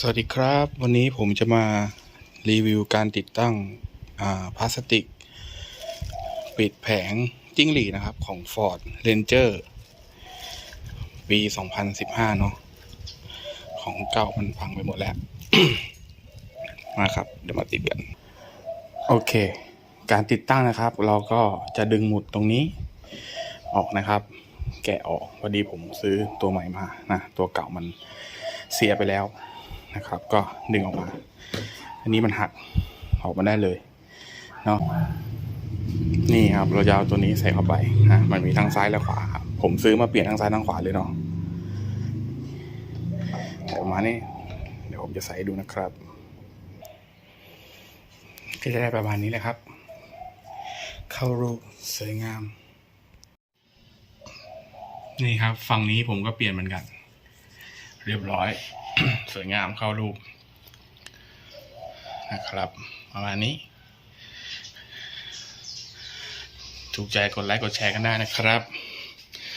สวัสดีครับ วันนี้ผมจะมารีวิวการติดตั้งาพลาสติก ปิดแผงจิ้งหรีดนะครับของ Ford Ranger ปี 2015 เนาะของเก่ามันพังไปหมดแล้ว มาครับ เดี๋ยวมาติดกัน โอเค การติดตั้งนะครับ เราก็จะดึงหมุดตรงนี้ออกนะครับ แกะออกพอดีผมซื้อตัวใหม่มานะตัวเก่ามันเสียไปแล้ว นะครับ ก็ดึงออกมา อันนี้มันหักออกมาได้เลยเนาะนี่ครับเราจะเอาตัวนี้ใส่เข้าไปนะมันมีทั้งซ้ายและขวาครับผมซื้อมาเปลี่ยนทั้งซ้ายทั้งขวาเลยเนาะเดี๋ยวมานี่เดี๋ยวผมจะใส่ดูนะครับก็จะได้ประมาณนี้แหละครับ เข้ารูปสวยงาม นี่ครับ ฝั่งนี้ผมก็เปลี่ยนเหมือนกัน เรียบร้อย สวยงามเข้ารูปนะครับ ประมาณนี้ ถูกใจกดไลค์กดแชร์กันได้นะครับ